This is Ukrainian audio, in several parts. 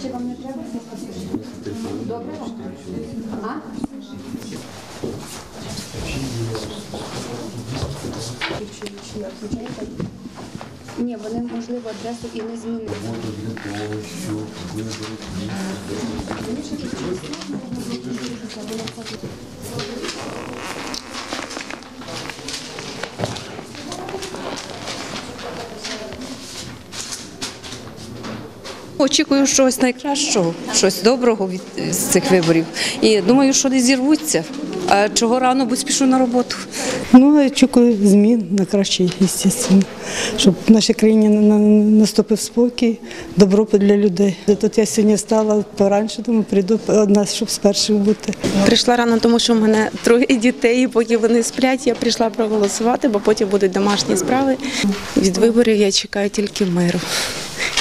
Ще вам не треба? Добре? А? Ні, вони, можливо, адресу і не змінили. Очікую щось найкращого, щось доброго від з цих виборів. І думаю, що не зірвуться. А чого рано, бо спішу на роботу. Ну, я очікую змін на краще, звісно, щоб в нашій країні на- на- наступив спокій, добробут для людей. Тут я сьогодні встала пораніше, думаю, прийду одна, щоб з перших бути. Прийшла рано, тому що в мене троє дітей, і поки вони сплять, я прийшла проголосувати, бо потім будуть домашні справи. Від виборів я чекаю тільки миру.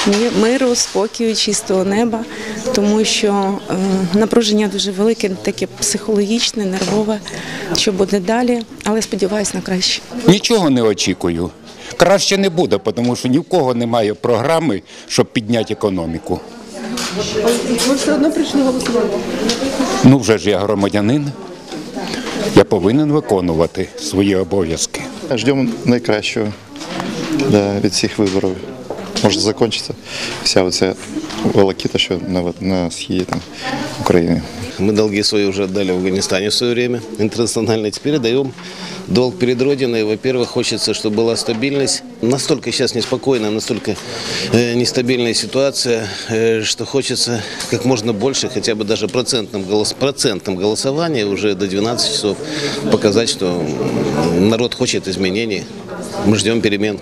Ні, Миру, спокою, чистого неба, тому що е, напруження дуже велике, таке психологічне, нервове, що буде далі, але сподіваюся на краще. Нічого не очікую. Краще не буде, тому що ні в кого немає програми, щоб підняти економіку. Ви все одно прийшли голосувати? Ну вже ж я громадянин. Я повинен виконувати свої обов'язки. Ждемо найкращого да, від цих виборів. Може закінчиться вся оця волокіта, що на, на схід там, України. Мы долги свои уже отдали в Афганистане в свое время, интернационально. Теперь отдаем долг перед Родиной. Во-первых, хочется, чтобы была стабильность. Настолько сейчас неспокойная, настолько э, нестабильная ситуация, э, что хочется как можно больше, хотя бы даже процентным, голос, процентным голосования уже до 12 часов показать, что м, народ хочет изменений. Мы ждем перемен.